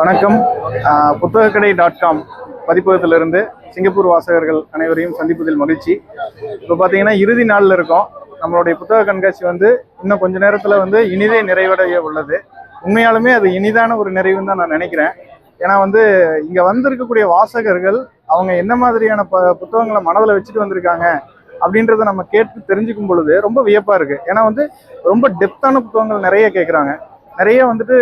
வணக்கம். புத்தகக்கடை dot com பதிப்பகத்திலிருந்து சிங்கப்பூர் வாசகர்கள் அனைவரையும் சந்திப்பதில் மகிழ்ச்சி. இப்போ பார்த்தீங்கன்னா இறுதி நாளில் இருக்கோம். நம்மளுடைய புத்தக கண்காட்சி வந்து இன்னும் கொஞ்ச நேரத்தில் வந்து இனிதே நிறைவடைய உள்ளது. உண்மையாலுமே அது இனிதான ஒரு நிறைவுன்னு தான் நான் நினைக்கிறேன். ஏன்னா வந்து இங்கே வந்திருக்கக்கூடிய வாசகர்கள் அவங்க என்ன மாதிரியான ப புத்தகங்களை மனதில் வச்சுட்டு வந்திருக்காங்க அப்படின்றத நம்ம கேட்டு தெரிஞ்சுக்கும் பொழுது ரொம்ப வியப்பாக இருக்குது ஏன்னா வந்து ரொம்ப டெப்த்தான புத்தகங்கள் நிறைய கேட்குறாங்க நிறைய வந்துட்டு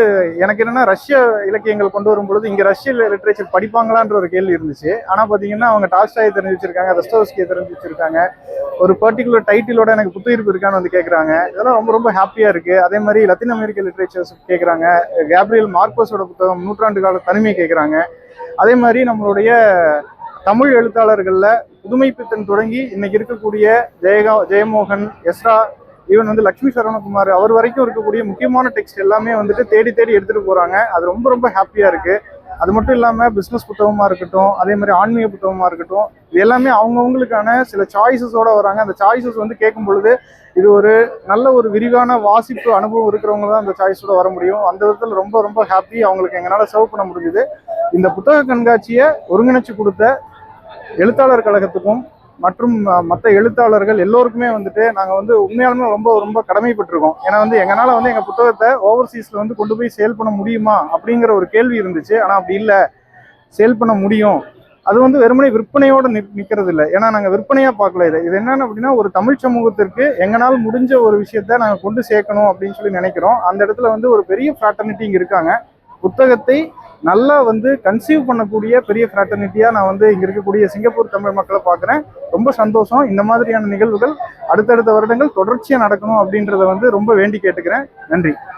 எனக்கு என்னன்னா ரஷ்ய இலக்கியங்கள் கொண்டு வரும் பொழுது இங்க ரஷ்ய லிட்ரேச்சர் படிப்பாங்களான்ற ஒரு கேள்வி இருந்துச்சு. ஆனா பாத்தீங்கன்னா அவங்க டாஸ்டாயை தெரிஞ்சு வச்சிருக்காங்க ரெஸ்டோஸ்கியை தெரிஞ்சு வச்சிருக்காங்க ஒரு பர்டிகுலர் டைட்டிலோட எனக்கு புத்துயிர்ப்பு இருக்கான்னு வந்து கேட்குறாங்க இதெல்லாம் ரொம்ப ரொம்ப ஹாப்பியா இருக்கு. அதே மாதிரி லத்தீன் அமெரிக்க லிட்ரேச்சர்ஸ் கேட்குறாங்க கேப்ரியல் மார்க்கோஸோட புத்தகம் நூற்றாண்டு கால தனிமை கேட்குறாங்க அதே மாதிரி நம்மளுடைய தமிழ் எழுத்தாளர்களில் புதுமைப்பித்தன் தொடங்கி இன்னைக்கு இருக்கக்கூடிய ஜெயகா ஜெயமோகன் எஸ்ரா ஈவன் வந்து லக்ஷ்மி சரவணகுமார் அவர் வரைக்கும் இருக்கக்கூடிய முக்கியமான டெக்ஸ்ட் எல்லாமே வந்துட்டு தேடி தேடி எடுத்துட்டு போறாங்க. அது ரொம்ப ரொம்ப ஹாப்பியா இருக்கு. அது மட்டும் இல்லாம பிசினஸ் புத்தகமா இருக்கட்டும் அதே மாதிரி ஆன்மீக புத்தகமா இருக்கட்டும் இது எல்லாமே அவங்கவுங்களுக்கான சில சாய்ஸஸோட வராங்க. அந்த சாய்ஸஸ் வந்து கேட்கும் பொழுது இது ஒரு நல்ல ஒரு விரிவான வாசிப்பு அனுபவம் இருக்கிறவங்க தான் அந்த சாய்ஸோட வர முடியும். அந்த விதத்தில் ரொம்ப ரொம்ப ஹாப்பி அவங்களுக்கு எங்களால் சர்வ் பண்ண முடிஞ்சுது. இந்த புத்தக கண்காட்சியை ஒருங்கிணைச்சு கொடுத்த எழுத்தாளர் கழகத்துக்கும் மற்றும் மற்ற எழுத்தாளர்கள் எல்லோருக்குமே வந்துட்டு நாங்கள் வந்து உண்மையாலுமே ரொம்ப ரொம்ப கடமைப்பட்டிருக்கோம். ஏன்னா வந்து எங்களால் வந்து எங்கள் புத்தகத்தை ஓவர்சீஸில் வந்து கொண்டு போய் சேல் பண்ண முடியுமா அப்படிங்கிற ஒரு கேள்வி இருந்துச்சு. ஆனால் அப்படி இல்லை. சேல் பண்ண முடியும். அது வந்து வெறுமனே விற்பனையோடு நிற் நிற்கிறது இல்லை. ஏன்னா நாங்கள் விற்பனையாக பார்க்கல இதை. இது என்னென்னு அப்படின்னா ஒரு தமிழ் சமூகத்திற்கு எங்களால் முடிஞ்ச ஒரு விஷயத்த நாங்கள் கொண்டு சேர்க்கணும் அப்படின்னு சொல்லி நினைக்கிறோம். அந்த இடத்துல வந்து ஒரு பெரிய ஃப்ராட்டர்னிட்டி இங்கே இருக்காங்க. புத்தகத்தை நல்லா வந்து கன்சீவ் பண்ணக்கூடிய பெரிய ஃப்ராட்டர்னிட்டியாக நான் வந்து இங்கே இருக்கக்கூடிய சிங்கப்பூர் தமிழ் மக்களை பார்க்குறேன். ரொம்ப சந்தோஷம். இந்த மாதிரியான நிகழ்வுகள் அடுத்தடுத்த வருடங்கள் தொடர்ச்சியாக நடக்கணும் அப்படின்றத வந்து ரொம்ப வேண்டி கேட்டுக்கிறேன். நன்றி.